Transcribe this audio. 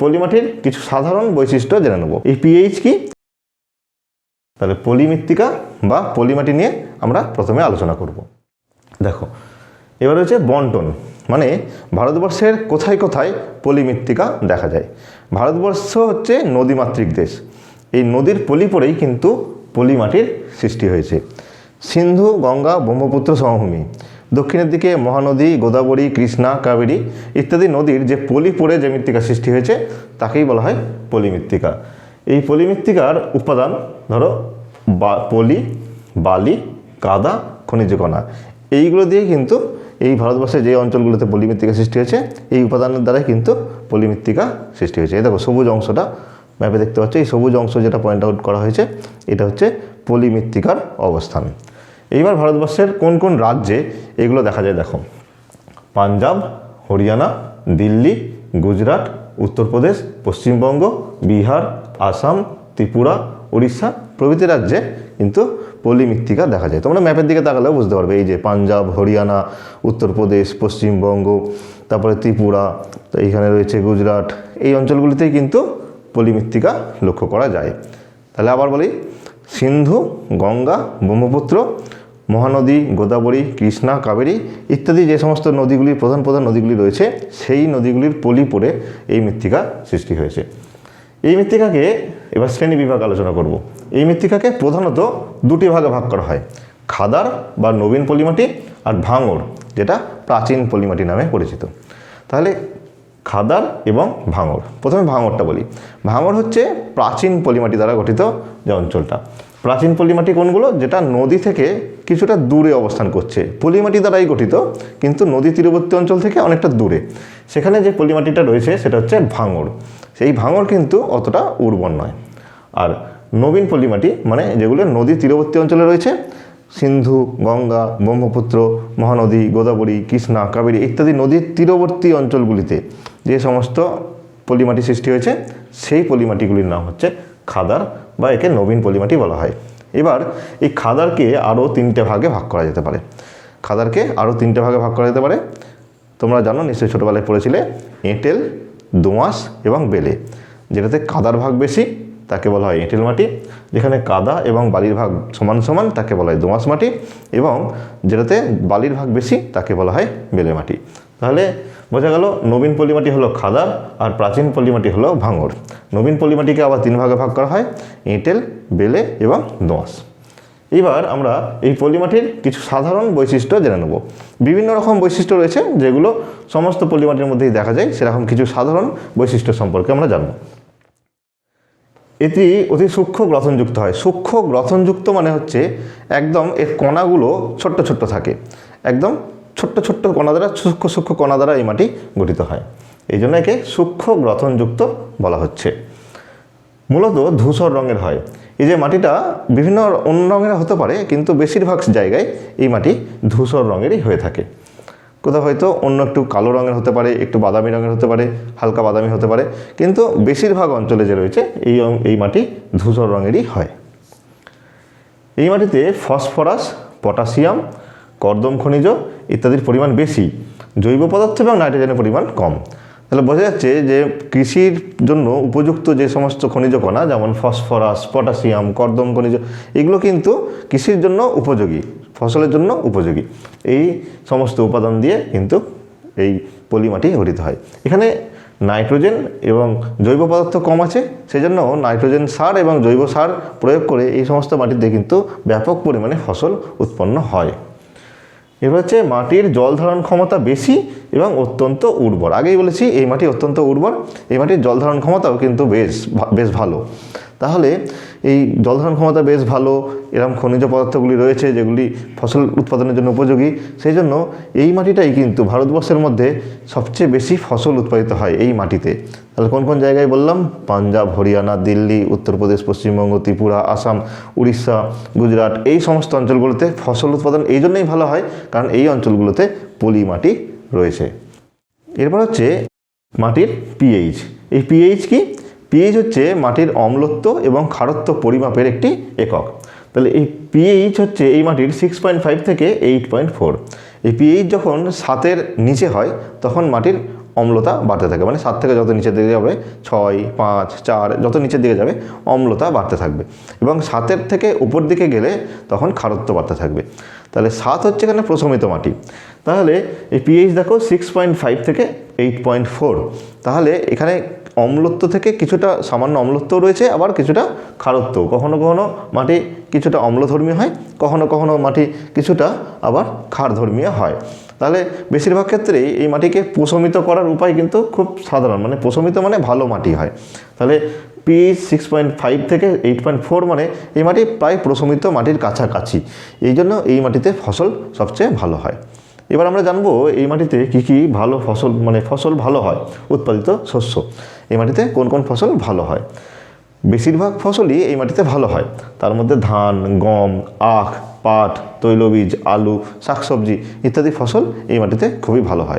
পলিমাটির কিছু সাধারণ বৈশিষ্ট্য জেনে নেব। এই পিএইচ কি? তাহলে পলিমৃত্তিকা বা পলিমাটি নিয়ে আমরা প্রথমে আলোচনা করব। দেখো, এবার হচ্ছে বন্টন। মানে ভারতবর্ষের কোথায় কোথায় পলিমৃত্তিকা দেখা যায়? ভারতবর্ষ হচ্ছে নদীমাতৃক দেশ। এই নদীর পলি পরেই কিন্তু পলিমাটির সৃষ্টি হয়েছে। সিন্ধু, গঙ্গা, ব্রহ্মপুত্র সমভূমি। দক্ষিণের দিকে মহানদী, গোদাবরী, কৃষ্ণা, কাবেরী ইত্যাদি নদীর যে পলি পড়ে যে মৃত্তিকা সৃষ্টি হয়েছে, তাকেই বলা হয় পলিমৃত্তিকা। এই পলিমৃত্তিকার উপাদান ধরো, বা, পলি, বালি, কাদা, খনিজ কণা। এইগুলো দিয়ে কিন্তু এই ভারতবর্ষের যে অঞ্চলগুলোতে পলিমৃত্তিকা সৃষ্টি হয়েছে, এই উপাদানের দ্বারাই কিন্তু পলিমৃত্তিকা সৃষ্টি হয়েছে। এই দেখো সবুজ অংশটা, ম্যাপে দেখতে পাচ্ছ, এই সবুজ অংশ যেটা পয়েন্ট আউট করা হয়েছে, এটা হচ্ছে পলিমৃত্তিকার অবস্থান। এইবার ভারতবর্ষের কোন কোন রাজ্যে এগুলো দেখা যায়? দেখো, পাঞ্জাব, হরিয়ানা, দিল্লি, গুজরাট, উত্তরপ্রদেশ, পশ্চিমবঙ্গ, বিহার, আসাম, ত্রিপুরা, উড়িষ্যা প্রভৃতি রাজ্যে কিন্তু পলিমৃত্তিকা দেখা যায়। তোমরা ম্যাপের দিকে তাকালেও বুঝতে পারবে, এই যে পাঞ্জাব, হরিয়ানা, উত্তরপ্রদেশ, পশ্চিমবঙ্গ, তারপরে ত্রিপুরা, তো এইখানে রয়েছে গুজরাট, এই অঞ্চলগুলিতেই কিন্তু পলিমৃত্তিকা লক্ষ্য করা যায়। তাহলে আবার বলি, সিন্ধু, গঙ্গা, ব্রহ্মপুত্র মহানদী, গোদাবরী, কৃষ্ণা, কাবেরী ইত্যাদি যে সমস্ত নদীগুলির প্রধান প্রধান নদীগুলি রয়েছে, সেই নদীগুলির পলি পড়ে এই মৃত্তিকা সৃষ্টি হয়েছে। এই মৃত্তিকাকে এবার শ্রেণি বিভাগ আলোচনা করব। এই মৃত্তিকাকে প্রধানত দুটি ভাগে ভাগ করা হয়, খাদার বা নবীন পলিমাটি আর ভাঙর যেটা প্রাচীন পলিমাটি নামে পরিচিত। তাহলে খাদার এবং ভাঙর প্রথমে ভাঙরটা বলি। ভাঙর হচ্ছে প্রাচীন পলিমাটি দ্বারা গঠিত যে অঞ্চলটা। প্রাচীন পলিমাটি কোনগুলো? যেটা নদী থেকে কিছুটা দূরে অবস্থান করছে। পলিমাটি দ্বারাই গঠিত, কিন্তু নদী তীরবর্তী অঞ্চল থেকে অনেকটা দূরে। সেখানে যে পলিমাটিটা রয়েছে, সেটা হচ্ছে ভাঙর সেই ভাঙর কিন্তু অতটা উর্বর নয়। আর নবীন পলিমাটি মানে যেগুলো নদী তীরবর্তী অঞ্চলে রয়েছে, সিন্ধু, গঙ্গা, ব্রহ্মপুত্র, মহানদী, গোদাবরী, কৃষ্ণা, কাবেরী ইত্যাদি নদীর তীরবর্তী অঞ্চলগুলিতে যে সমস্ত পলিমাটি সৃষ্টি হয়েছে, সেই পলিমাটিগুলির নাম হচ্ছে খাদার বা একে নবীন পলিমাটি বলা হয়। এবার এই খাদারকে আরও তিনটে ভাগে ভাগ করা যেতে পারে। খাদারকে আরও তিনটে ভাগে ভাগ করা যেতে পারে। তোমরা জানো, নিশ্চয়ই ছোটোবেলায় পড়েছিলে, এঁটেল, দোঁয়াশ এবং বেলে, যেটাতে কাদার ভাগ বেশি, তাকে বলা হয় এঁটেল মাটি। যেখানে কাদা এবং বালির ভাগ সমান সমান, তাকে বলা হয় দোঁয়াশ মাটি। এবং যেটাতে বালির ভাগ বেশি, তাকে বলা হয় বেলে মাটি। তাহলে বোঝা গেল নবীন পলিমাটি হলো খাদার আর প্রাচীন পলিমাটি হলো ভাঙর। নবীন পলিমাটিকে আবার তিন ভাগে ভাগ করা হয় এঁটেল বেলে এবং দোঁয়াশ। এবার আমরা এই পলিমাটির কিছু সাধারণ বৈশিষ্ট্য জেনে নেব। বিভিন্ন রকম বৈশিষ্ট্য রয়েছে যেগুলো সমস্ত পলিমাটির মধ্যেই দেখা যায়, সেরকম কিছু সাধারণ বৈশিষ্ট্য সম্পর্কে আমরা জানব। এটি অতি সূক্ষ্ম গ্রথনযুক্ত হয়। সূক্ষ্ম গ্রথনযুক্ত মানে হচ্ছে একদম এর কণাগুলো ছোট্ট ছোট্ট থাকে। একদম ছোট্ট ছোট্ট কণা দ্বারা, সূক্ষ্ম সূক্ষ্ম কণা দ্বারা এই মাটি গঠিত হয়। এই জন্য একে সূক্ষ্ম গ্রথনযুক্ত বলা হচ্ছে। মূলত ধূসর রঙের হয়। এই যে মাটিটা বিভিন্ন অন্য রঙের হতে পারে, কিন্তু বেশিরভাগ জায়গায় এই মাটি ধূসর রঙেরই হয়ে থাকে। কোথাও হয়তো অন্য একটু কালো রঙের হতে পারে, একটু বাদামি রঙের হতে পারে, হালকা বাদামি হতে পারে, কিন্তু বেশিরভাগ অঞ্চলে যে রয়েছে, এই এই মাটি ধূসর রঙেরই হয়। এই মাটিতে ফসফরাস, পটাশিয়াম কর্দম খনিজ ইত্যাদির পরিমাণ বেশি, জৈব পদার্থ এবং নাইট্রোজেনের পরিমাণ কম। তাহলে বোঝা যাচ্ছে যে কৃষির জন্য উপযুক্ত যে সমস্ত খনিজ কণা যেমন ফসফরাস, পটাশিয়াম, কর্দম খনিজ, এগুলো কিন্তু কৃষির জন্য উপযোগী, ফসলের জন্য উপযোগী। এই সমস্ত উপাদান দিয়ে কিন্তু এই পলিমাটি গঠিত হয়। এখানে নাইট্রোজেন এবং জৈব পদার্থ কম আছে, সেজন্য নাইট্রোজেন সার এবং জৈব সার প্রয়োগ করে এই সমস্ত মাটিতে কিন্তু ব্যাপক পরিমাণে ফসল উৎপন্ন হয়। এবার হচ্ছে মাটির জল ধারণ ক্ষমতা বেশি এবং অত্যন্ত উর্বর। আগেই বলেছি এই মাটি অত্যন্ত উর্বর, এই মাটির জল ধারণ ক্ষমতাও কিন্তু বেশ বেশ ভালো। তাহলে এই জলধারণ ক্ষমতা বেশ ভালো এরকম খনিজ পদার্থগুলি রয়েছে যেগুলি ফসল উৎপাদনের জন্য উপযোগী, সেই জন্য এই মাটিটাই কিন্তু ভারতবর্ষের মধ্যে সবচেয়ে বেশি ফসল উৎপাদিত হয় এই মাটিতে। তাহলে কোন কোন জায়গায় বললাম? পাঞ্জাব, হরিয়ানা, দিল্লি, উত্তরপ্রদেশ, পশ্চিমবঙ্গ, ত্রিপুরা, আসাম, উড়িষ্যা, গুজরাট, এই সমস্ত অঞ্চলগুলোতে ফসল উৎপাদন এই জন্যই ভালো হয়, কারণ এই অঞ্চলগুলোতে পলি মাটি রয়েছে। এরপর হচ্ছে মাটির পিএইচ এই পিএইচ কি? পিএইচ হচ্ছে মাটির অম্লত্ব এবং খারত্ব পরিমাপের একটি একক। তাহলে এই পিএইচ হচ্ছে এই মাটির সিক্স পয়েন্ট ফাইভ থেকে এইট পয়েন্ট ফোর এই পিএইচ যখন সাতের নিচে হয়, তখন মাটির অম্লতা বাড়তে থাকে। মানে সাত থেকে যত নিচের দিকে যাবে, ছয়, পাঁচ, চার, যত নিচের দিকে যাবে, অম্লতা বাড়তে থাকবে। এবং সাতের থেকে উপর দিকে গেলে তখন খারত্ব বাড়তে থাকবে। তাহলে সাত হচ্ছে এখানে প্রশমিত মাটি। তাহলে এই পিএইচ দেখো সিক্স পয়েন্ট ফাইভ থেকে এইট পয়েন্ট ফোর তাহলে এখানে অম্লত্ব থেকে কিছুটা সামান্য অম্লত্বও রয়েছে, আবার কিছুটা খারত্ব কখনো কখনো মাটি কিছুটা অম্লধর্মী হয়, কখনো কখনো মাটি কিছুটা আবার ক্ষারধর্মীয় হয়। তাহলে বেশিরভাগ ক্ষেত্রেই এই মাটিকে প্রশমিত করার উপায় কিন্তু খুব সাধারণ মানে প্রশমিত মানে ভালো মাটি হয়। তাহলে পিএইচ সিক্স পয়েন্ট ফাইভ থেকে এইট পয়েন্ট ফোর মানে এই মাটি প্রায় প্রশমিত মাটির কাছাকাছি। এই জন্য এই মাটিতে ফসল সবচেয়ে ভালো হয়। এবার আমরা জানব এই মাটিতে কী কী ভালো ফসল মানে ফসল ভালো হয়, উৎপাদিত শস্য। এই মাটিতে কোন কোন ফসল ভালো হয়? বেশিরভাগ ফসলই এই মাটিতে ভালো হয়। তার মধ্যে ধান, গম, আখ, পাট, তৈলবীজ, আলু, শাকসবজি ইত্যাদি ফসল এই মাটিতে খুবই ভালো হয়।